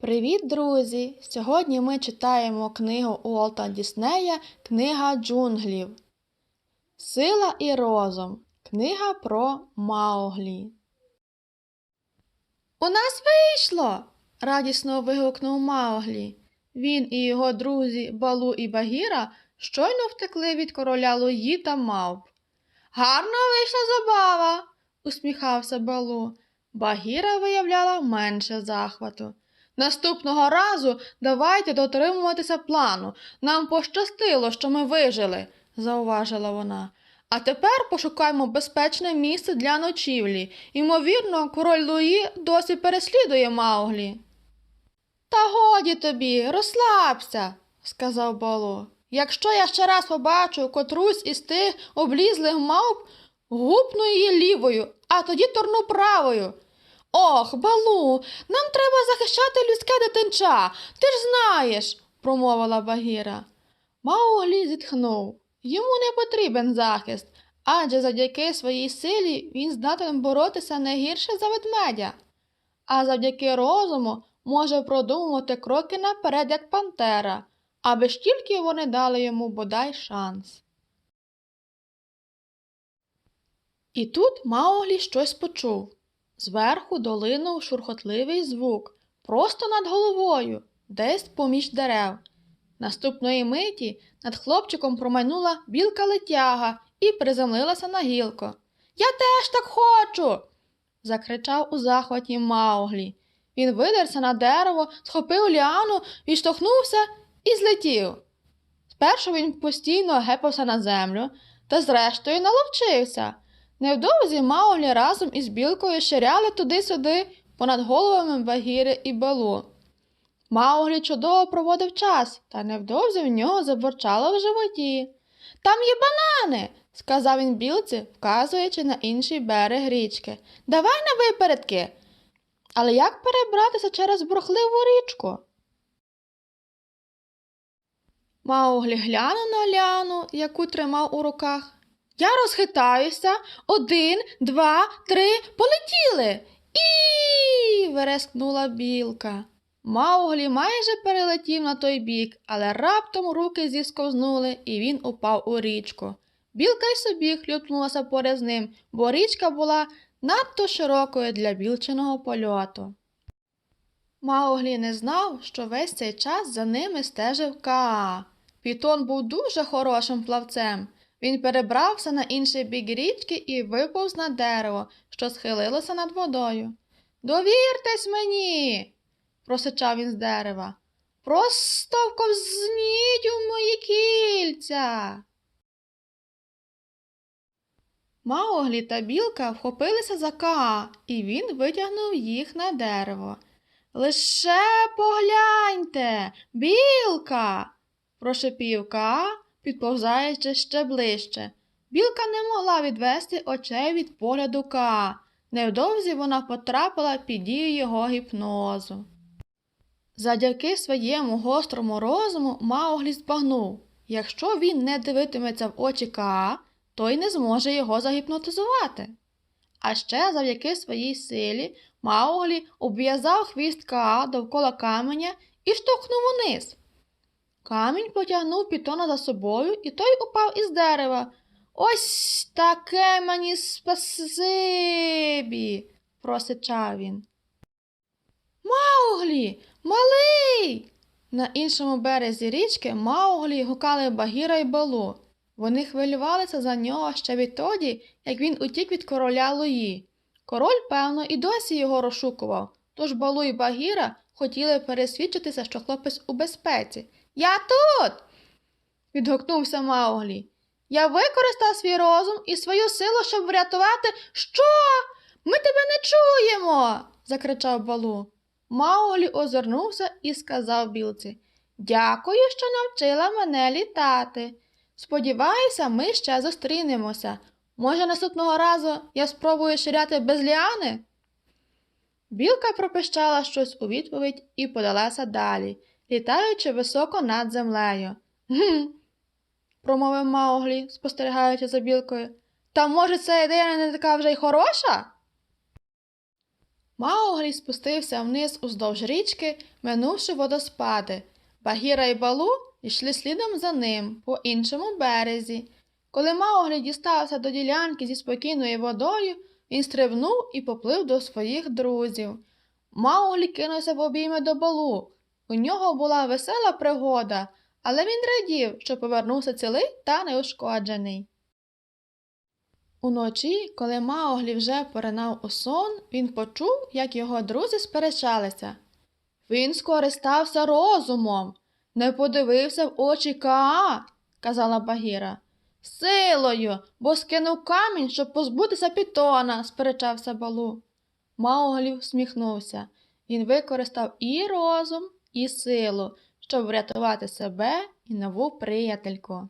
Привіт, друзі! Сьогодні ми читаємо книгу Уолта Діснея Книга джунглів. Сила і розум. Книга про Мауглі. У нас вийшло. радісно вигукнув Мауглі. Він і його друзі Балу і Багіра щойно втекли від короля Луї та мавп. Гарна вийшла забава, усміхався Балу. Багіра виявляла менше захвату. Наступного разу давайте дотримуватися плану. Нам пощастило, що ми вижили, зауважила вона. А тепер пошукаймо безпечне місце для ночівлі. Ймовірно, король Луї досі переслідує Мауглі. Та годі тобі, розслабся, сказав Балу. Якщо я ще раз побачу котрусь із тих облізлих мавп, гупну її лівою, а тоді турну правою. Ох, балу, нам треба захищати людське дитинча. Ти ж знаєш, промовила Багіра. Мауглі зітхнув. Йому не потрібен захист, адже завдяки своїй силі він здатен боротися не гірше за ведмедя, а завдяки розуму може продумувати кроки наперед, як пантера, аби ж тільки вони дали йому бодай шанс. І тут Мауглі щось почув. Зверху долинув шурхотливий звук, просто над головою, десь поміж дерев. Наступної миті над хлопчиком промайнула білка летяга і приземлилася на гілку. Я теж так хочу. закричав у захваті Мауглі. Він видерся на дерево, схопив ліану, відштовхнувся і злетів. Спершу він постійно гепався на землю, та зрештою наловчився. Невдовзі Мауглі разом із білкою ширяли туди-сюди понад головами Багіри і Балу. Мауглі чудово проводив час, та невдовзі в нього заборчало в животі. Там є банани, сказав він білці, вказуючи на інший берег річки. Давай на випередки. Але як перебратися через бурхливу річку? Мауглі глянув на ляну, яку тримав у руках. Я розхитаюся. Один, два, три, полетіли. І. верескнула білка. Мауглі майже перелетів на той бік, але раптом руки зісковзнули, і він упав у річку. Білка й собі хлюпнулася поряд з ним, бо річка була надто широкою для білчиного польоту. Мауглі не знав, що весь цей час за ними стежив Каа. Пітон був дуже хорошим плавцем. Він перебрався на інший бік річки і виповз на дерево, що схилилося над водою. Довіртесь мені, просичав він з дерева. Просто вковзніть у мої кільця. Мауглі та білка вхопилися за Каа, і він витягнув їх на дерево. Лише погляньте, білка, прошепів Каа, підповзаючи ще ближче. Білка не могла відвести очей від погляду Каа. Невдовзі вона потрапила під дію його гіпнозу. Завдяки своєму гострому розуму Мауглі збагнув, якщо він не дивитиметься в очі Каа, той не зможе його загіпнотизувати. А ще завдяки своїй силі Мауглі обв'язав хвіст Каа довкола каменя і штовхнув униз. Камінь потягнув пітона за собою, і той упав із дерева. Ось таке мені спасибі, просичав він. Мауглі, малий. На іншому березі річки Мауглі гукали Багіра й Балу. Вони хвилювалися за нього ще відтоді, як він утік від короля Луї. Король, певно, і досі його розшукував, тож Балу й Багіра хотіли пересвідчитися, що хлопець у безпеці. Я тут. відгукнувся Мауглі. Я використав свій розум і свою силу, щоб врятувати. Що? Ми тебе не чуємо. закричав Балу. Мауглі озирнувся і сказав білці Дякую, що навчила мене літати. Сподіваюся, ми ще зустрінемося. Може, наступного разу я спробую ширяти без ліани? Білка пропищала щось у відповідь і подалася далі, літаючи високо над землею. Гм, промовив Мауглі, спостерігаючи за білкою. Та може ця ідея не така вже й хороша? Мауглі спустився вниз уздовж річки, минувши водоспади. Багіра і Балу йшли слідом за ним по іншому березі. Коли Мауглі дістався до ділянки зі спокійною водою, він стрибнув і поплив до своїх друзів. Мауглі кинувся в обійми до Балу. У нього була весела пригода, але він радів, що повернувся цілий та неушкоджений. Уночі, коли Мауглі вже поринав у сон, він почув, як його друзі сперечалися. Він скористався розумом, не подивився в очі Каа, казала Багіра. Силою, бо скинув камінь, щоб позбутися пітона, сперечався Балу. Мауглі всміхнувся. Він використав і розум, і силу, щоб врятувати себе і нову приятельку.